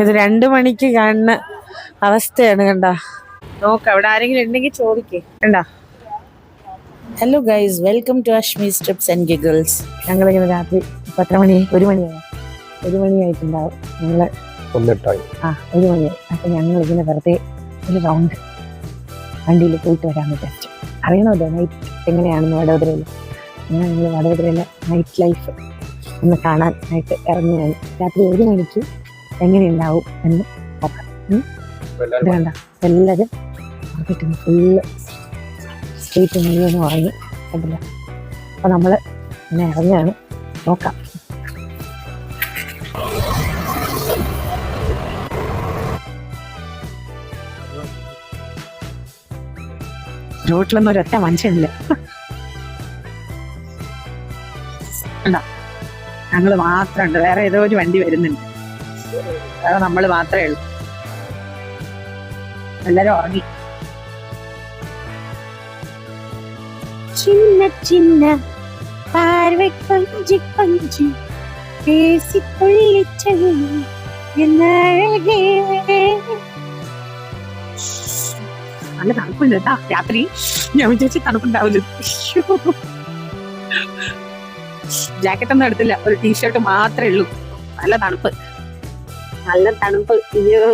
ഇത് രണ്ടു മണിക്ക് കാണുന്ന അവസ്ഥയാണ് കണ്ട. നോക്ക അവിടെ ആരെങ്കിലും ഉണ്ടെങ്കിൽ ചോദിക്കേ. കണ്ട. Hello guys welcome to Ashmi strips and giggles ഞങ്ങളിങ്ങനെ രാത്രി പത്ര മണി ഒരു മണിയായി ഒരു മണിയായിട്ടുണ്ടാവും ഞങ്ങൾ ഒന്നിട്ടായി. ആ ഒരു മണിയായി അപ്പൊ ഞങ്ങൾ ഇങ്ങനെ വെറുതെ ഒരു റൗണ്ട് വണ്ടിയിൽ പോയിട്ട് വരാൻ വിചാരിച്ചു. അറിയണമല്ലോ നൈറ്റ് എങ്ങനെയാണെന്ന് വടോദരയിൽ? അങ്ങനെ ഞങ്ങൾ വടോദരയിലെ നൈറ്റ് ലൈഫ് ഒന്ന് കാണാൻ കാണാനായിട്ട് ഇറങ്ങുകയാണ്. രാത്രി ഒരു മണിക്ക് എങ്ങനെയുണ്ടാവും എന്ന് നോക്കാം. ഇത് കണ്ട? എല്ലാവരും ഫുള്ള് സ്ട്രീറ്റ് മുഴുവൻ ഉറങ്ങി കണ്ടില്ല? അപ്പം നമ്മൾ ഇങ്ങനെ ഇറങ്ങിയാണ് നോക്കാം. റോട്ടിലൊന്നും ഒരൊറ്റ മനുഷ്യനില്ല. കണ്ടോ ഞങ്ങൾ മാത്രമുണ്ട് വേറെ ഏതോ ഒരു വണ്ടി വരുന്നുണ്ട്. വേറെ നമ്മൾ മാത്രമേ ഉള്ളൂ. എല്ലാരും ഉറങ്ങി. ചിന്ന ചിന്ന പാർവ പഞ്ചി കൊഞ്ചി പേസിക്കൊള്ളിച്ചത് എന്നഴകേ. നല്ല തണുപ്പുണ്ട് കേട്ടാ രാത്രി. ഞാൻ വിചാരിച്ച തണുപ്പുണ്ടാവില്ല. ജാക്കറ്റ് ഒന്നും എടുത്തില്ല. ഒരു ടീഷർട്ട് മാത്രമേ ഉള്ളൂ. നല്ല തണുപ്പ്. നല്ല തണുപ്പ്. അയ്യോ.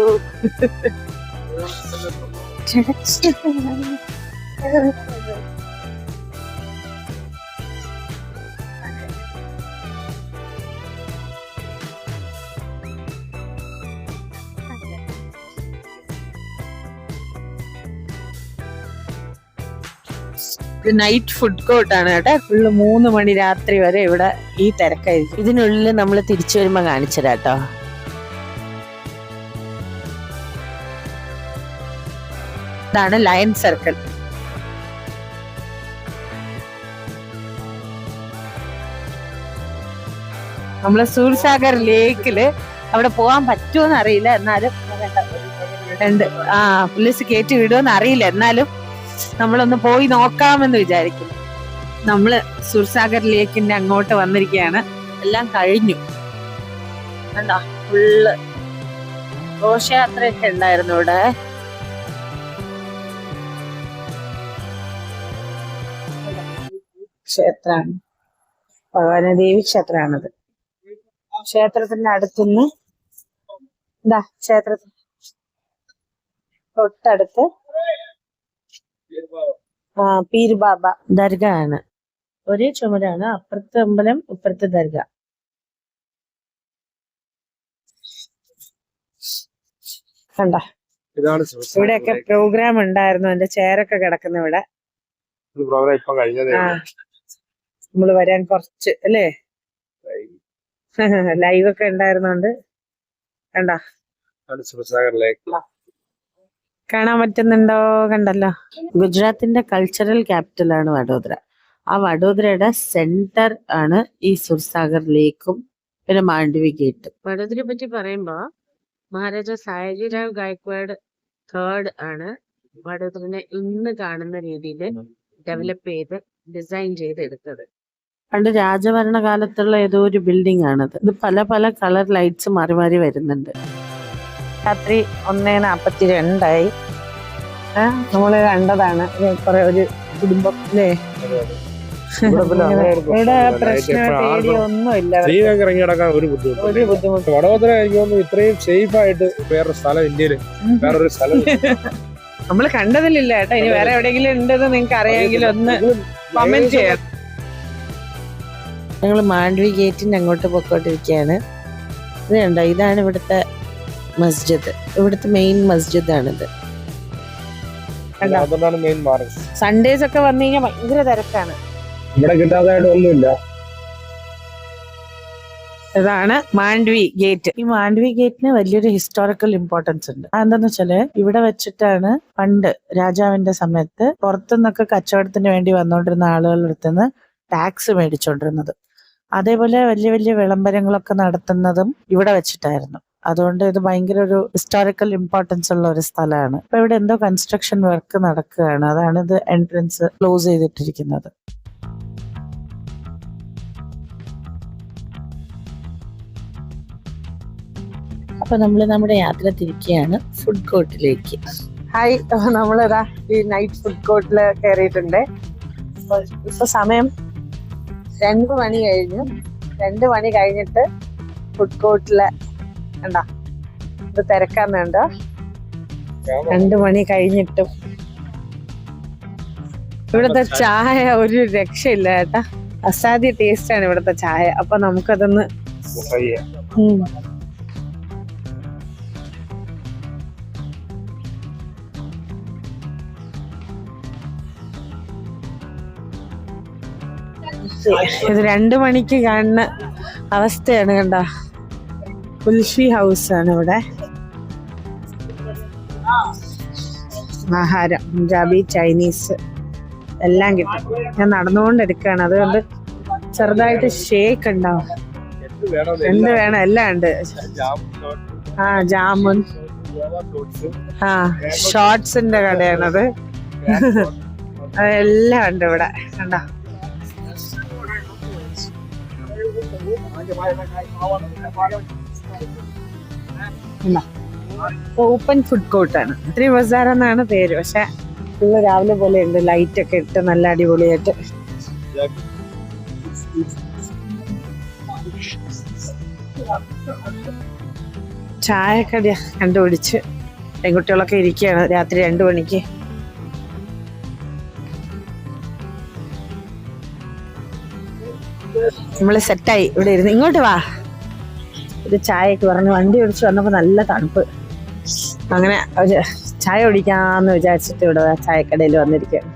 നൈറ്റ് ഫുഡ് കോർട്ടാണ് കേട്ടോ. ഫുള്ള് മൂന്ന് മണി രാത്രി വരെ ഇവിടെ ഈ തിരക്കായിരിക്കും. ഇതിനുള്ളിൽ നമ്മൾ തിരിച്ചു വരുമ്പോൾ കാണിച്ചതാട്ടോ ഇതാണ് ലയൺ സർക്കിൾ നമ്മളെ സൂർസാഗർ ലേക്കിൽ അവിടെ പോകാൻ പറ്റുമോന്ന് അറിയില്ല. എന്നാലും രണ്ട് ആ പുള്ളിസ് കയറ്റി വിടുമെന്ന് അറിയില്ല. എന്നാലും നമ്മളൊന്ന് പോയി നോക്കാമെന്ന് വിചാരിക്കുന്നു. നമ്മൾ സൂർസാഗർ ലേക്കിന്റെ അങ്ങോട്ട് വന്നിരിക്കുകയാണ്. എല്ലാം കഴിഞ്ഞു. എന്താ ഫുള്ള്. ഘോഷയാത്രയൊക്കെ ഉണ്ടായിരുന്നു ഇവിടെ. ക്ഷേത്രമാണ്. ഭഗവാനദേവി ക്ഷേത്രമാണത്. ക്ഷേത്രത്തിന്റെ അടുത്തുനിന്ന് എന്താ ക്ഷേത്രത്തിൽ തൊട്ടടുത്ത് ആ പീരുബാബ ബാബ ദർഗ ആണ് ഒരേ ചുമരാണ്. അപ്പുറത്തെ അമ്പലം ഇപ്പുറത്തെ ദർഗ. കണ്ട? ഇവിടെയൊക്കെ പ്രോഗ്രാം ഉണ്ടായിരുന്നു. എന്റെ ചെയറൊക്കെ കിടക്കുന്ന ഇവിടെ പ്രോഗ്രാം ഇപ്പൊ കഴിഞ്ഞതേ ആ നമ്മൾ വരാൻ കുറച്ച് അല്ലേ? ലൈവ് ഒക്കെ ഉണ്ടായിരുന്നോണ്ട്. കണ്ട? കാണാൻ പറ്റുന്നുണ്ടോ? കണ്ടല്ലോ. ഗുജറാത്തിന്റെ കൾച്ചറൽ ക്യാപിറ്റൽ ആണ് വഡോദര. ആ വഡോദരയുടെ സെന്റർ ആണ് ഈ സുർസാഗർ ലേക്കും പിന്നെ മാണ്ഡവി ഗേറ്റും വഡോദരയെ പറ്റി പറയുമ്പോ മഹാരാജ സായജിരാവ് ഗായക്വാഡ് തേർഡ് ആണ് വഡോദരനെ ഇന്ന് കാണുന്ന രീതിയിൽ ഡെവലപ്പ് ചെയ്ത് ഡിസൈൻ ചെയ്ത് എടുത്തത് പണ്ട് രാജഭരണ കാലത്തുള്ള ഏതോ ഒരു ബിൽഡിംഗ് ആണത്. ഇത് പല പല കളർ ലൈറ്റ്സ് മാറി മാറി വരുന്നുണ്ട്. രാത്രി ഒന്നേ നാപ്പത്തി രണ്ടായി നമ്മൾ നമ്മൾ കണ്ടതാണ്. കുറെ ഒരു കുടുംബം അല്ലേ ഇവിടെ പിന്നെ ഒരു. പ്രശ്നം സ്ത്രീകൾക്ക് ബുദ്ധിമുട്ട്. ബുദ്ധിമുട്ട് ഇത്രയും സേഫ് ആയിട്ട് വേറൊരു സ്ഥലം ഇന്ത്യയിൽ വേറൊരു സ്ഥലം ഇല്ല. നമ്മൾ കണ്ടതിലില്ല കേട്ടോ. ഇനി വേറെ എവിടെയെങ്കിലും ഉണ്ടെന്ന് നിങ്ങൾക്ക് അറിയാമെങ്കിൽ ഒന്ന് കമന്റ് ചെയ്യാം. ഞങ്ങൾ മാണ്ഡവി ഗേറ്റിന്റെ അങ്ങോട്ട് പൊക്കോട്ടിരിക്കുകയാണ് ഇത് കണ്ടോ? ഇതാണ് ഇവിടുത്തെ മസ്ജിദ്. ഇവിടുത്തെ മെയിൻ മസ്ജിദ് ആണിത് അതുകൊണ്ടാണ് മെയിൻ മാർഗം? സൺഡേസ് ഒക്കെ വന്നു കഴിഞ്ഞാൽ ഭയങ്കര തിരക്കാണ്. ഇവിടെ കിട്ടാതായിട്ട് ഒന്നുമില്ല. ഇതാണ് മാണ്ഡവി ഗേറ്റ്. ഈ മാണ്ഡവി ഗേറ്റിന് വലിയൊരു ഹിസ്റ്റോറിക്കൽ ഇമ്പോർട്ടൻസ് ഉണ്ട്. അതെന്താന്ന് വെച്ചാൽ ഇവിടെ വെച്ചിട്ടാണ് പണ്ട് രാജാവിന്റെ സമയത്ത് പുറത്തുനിന്നൊക്കെ കച്ചവടത്തിന് വേണ്ടി വന്നുകൊണ്ടിരുന്ന ആളുകളുടെ അടുത്തുനിന്ന് ടാക്സ് മേടിച്ചോണ്ടിരുന്നത്. അതേപോലെ വലിയ വലിയ വിളംബരങ്ങളൊക്കെ നടത്തുന്നതും ഇവിടെ വെച്ചിട്ടായിരുന്നു. അതുകൊണ്ട് ഇത് ഭയങ്കര ഒരു ഹിസ്റ്റോറിക്കൽ ഇമ്പോർട്ടൻസ് ഉള്ള ഒരു സ്ഥലമാണ്. ഇപ്പൊ ഇവിടെ എന്തോ കൺസ്ട്രക്ഷൻ വർക്ക് നടക്കുകയാണ്. അതാണ് ഇത് എൻട്രൻസ് ക്ലോസ് ചെയ്തിട്ടിരിക്കുന്നത്. അപ്പൊ നമ്മൾ നമ്മുടെ യാത്ര തിരിക്കുകയാണ് ഫുഡ് കോർട്ടിലേക്ക് ഹായ് നമ്മളിതാ ഈ നൈറ്റ് ഫുഡ് കോർട്ടിൽ കയറിയിട്ടുണ്ട് ഇപ്പൊ സമയം രണ്ട് മണി കഴിഞ്ഞു രണ്ട് മണി കഴിഞ്ഞിട്ട് ഫുഡ് കോർട്ടിലെ എന്താ? ഇത് വേണ്ട. രണ്ട് മണി കഴിഞ്ഞിട്ടും ഇവിടുത്തെ ചായ ഒരു രക്ഷയില്ല കേട്ടാ അസാധ്യ ടേസ്റ്റ് ആണ് ഇവിടുത്തെ ചായ. അപ്പൊ നമുക്കതൊന്ന് ഇത് രണ്ടു മണിക്ക് കാണുന്ന അവസ്ഥയാണ് കണ്ട. കുൽഫി ഹൗസ് ആണ് ഇവിടെ. ആഹാരം പഞ്ചാബി ചൈനീസ് എല്ലാം കിട്ടും. ഞാൻ നടന്നുകൊണ്ട് നടന്നുകൊണ്ടിരിക്കുകയാണ്. അതുകൊണ്ട് ചെറുതായിട്ട് ഷേക്ക് ഉണ്ടാവും എന്ത് വേണം? എല്ലാം ഉണ്ട്. ആ ജാമുൻ. ആ ഷോർട്സിന്റെ കടയാണത്. അതെല്ലാം ഉണ്ട് ഇവിടെ. കണ്ടോ? ഓപ്പൺ ഫുഡ് കോർട്ടാണ് ത്രീ ബസാർ എന്നാണ് പേര്. പക്ഷെ ഫുള്ള് രാവിലെ പോലെ ഉണ്ട്. ലൈറ്റ് ഒക്കെ ഇട്ട് നല്ല അടിപൊളിയായിട്ട്. ചായക്കടിയ കണ്ടുപിടിച്ച്. പെൺകുട്ടികളൊക്കെ ഇരിക്കുകയാണ്. രാത്രി രണ്ടു മണിക്ക്. നമ്മൾ സെറ്റായി ഇവിടെ ഇരുന്ന് ഇങ്ങോട്ട് വാ. ഒരു ചായയൊക്കെ പറഞ്ഞു വണ്ടി ഓടിച്ച് വന്നപ്പോൾ നല്ല തണുപ്പ്. അങ്ങനെ ഒരു ചായ കുടിക്കാന്ന് വിചാരിച്ചിട്ട് ഇവിടെ ചായക്കടയിൽ വന്നിരിക്കുകയാണ്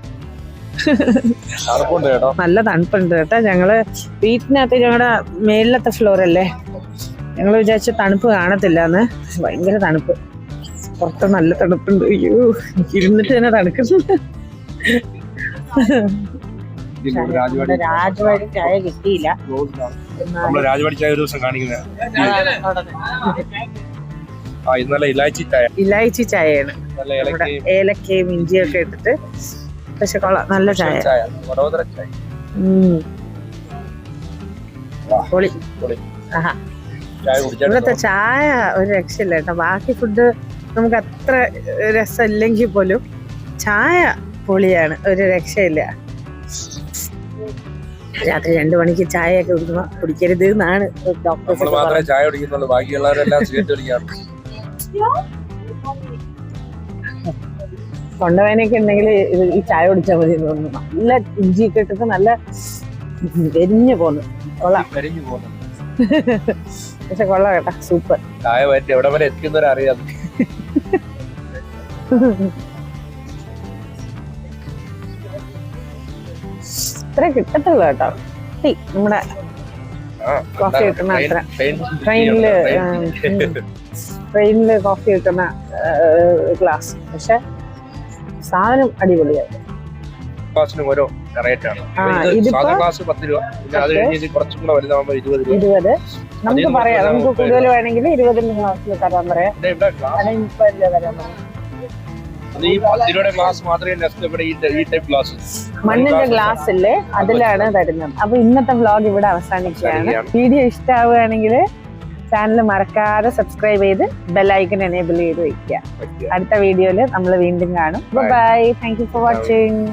നല്ല തണുപ്പുണ്ട് കേട്ടോ. ഞങ്ങൾ വീട്ടിനകത്ത് ഞങ്ങളുടെ മേളിലത്തെ ഫ്ലോർ അല്ലേ? ഞങ്ങൾ വിചാരിച്ച തണുപ്പ് കാണത്തില്ല എന്ന് ഭയങ്കര തണുപ്പ്. പുറത്ത് നല്ല തണുപ്പുണ്ട്. അയ്യോ ഇരുന്നിട്ട് തന്നെ തണുക്കുന്നുണ്ട് രാജവാടി ചായ കിട്ടിയില്ല. നമ്മൾ രാജവാടി ചായ ഒരു ദിവസം കാണിക്കുന്നത്. ആ ഇന്നലെ ഇലാച്ചി ചായ. ഇലായിച്ചി ചായയാണ്. ഏലക്കയും ഇഞ്ചിയും ഒക്കെ ഏലക്കയും ഇഞ്ചിയൊക്കെ ഇട്ടിട്ട് പക്ഷെ കൊള്ളാം നല്ല ചായ. ചായ. വഡോദര ചായ. പൊളി. ചായ ഒരു രക്ഷയില്ല കേട്ടോ. ബാക്കി ഫുഡ് നമുക്ക് അത്ര രസമില്ലെങ്കിൽ പോലും ചായ പൊളിയാണ്. ഒരു രക്ഷയില്ല. രാത്രി രണ്ടു മണിക്ക് ചായയൊക്കെ കുടിക്കുമ്പോ കുടിക്കരുത് എന്നാണ് ഡോക്ടേഴ്സ് നമ്മൾ മാത്രമേ ചായ കുടിക്കുന്നുള്ളൂ ബാക്കിയുള്ളവരെല്ലാം സിഗരറ്റ് കുടിക്കാറുണ്ട് തൊണ്ടവേനൊക്കെ ഉണ്ടെങ്കിൽ ഈ ചായ കുടിച്ചാൽ മതി എന്ന് തോന്നുന്നു. നല്ല ഇഞ്ചി ഇട്ടിട്ട് നല്ല എരിഞ്ഞു പോന്നു. കൊള്ളാം. പക്ഷെ കൊള്ളാം കേട്ടാ. സൂപ്പർ. ചായ എവിടെ വരെ എത്തിക്കുന്നവരെ അറിയാം കിട്ടത്തുള്ളു കേട്ടോ. നമ്മുടെ കോഫി കിട്ടുന്ന അത്ര. ട്രെയിനിൽ ട്രെയിനിൽ കോഫി കിട്ടുന്ന ഗ്ലാസ് പക്ഷെ സാധനം അടിപൊളിയായിരുന്നു. ഓരോ റേറ്റ് ആണ്. സാധാ ക്ലാസ് പത്ത് രൂപ. പിന്നെ അത് കഴിഞ്ഞ് ഇത് കുറച്ചും കൂടെ വലുതാകുമ്പോൾ ഇരുപത് രൂപ. ഇരുപത്. നമുക്ക് പറയാം. നമുക്ക് കൂടുതൽ വേണമെങ്കിൽ ഇരുപതിന്റെ ഗ്ലാസ്സിൽ തരാൻ പറയാം. ഈ ഗ്ലാസ് മാത്രമേ നെക്സ്റ്റ് ഇവിടെ ഈ ടൈപ്പ് ഗ്ലാസ് മണ്ണിന്റെ ഗ്ലാസ് ഇല്ലേ? അതിലാണ് തരുന്നത് അപ്പൊ ഇന്നത്തെ വ്ലോഗ് ഇവിടെ അവസാനിക്കുകയാണ്. അവസാനിക്കുകയാണ്. വീഡിയോ ഇഷ്ടമാവുകയാണെങ്കിൽ ചാനൽ മറക്കാതെ സബ്സ്ക്രൈബ് ചെയ്ത് ബെല്ലൈക്കൺ എനേബിൾ ചെയ്ത് വെക്കുക. അടുത്ത വീഡിയോയിൽ നമ്മൾ വീണ്ടും കാണും. Bye thank you for watching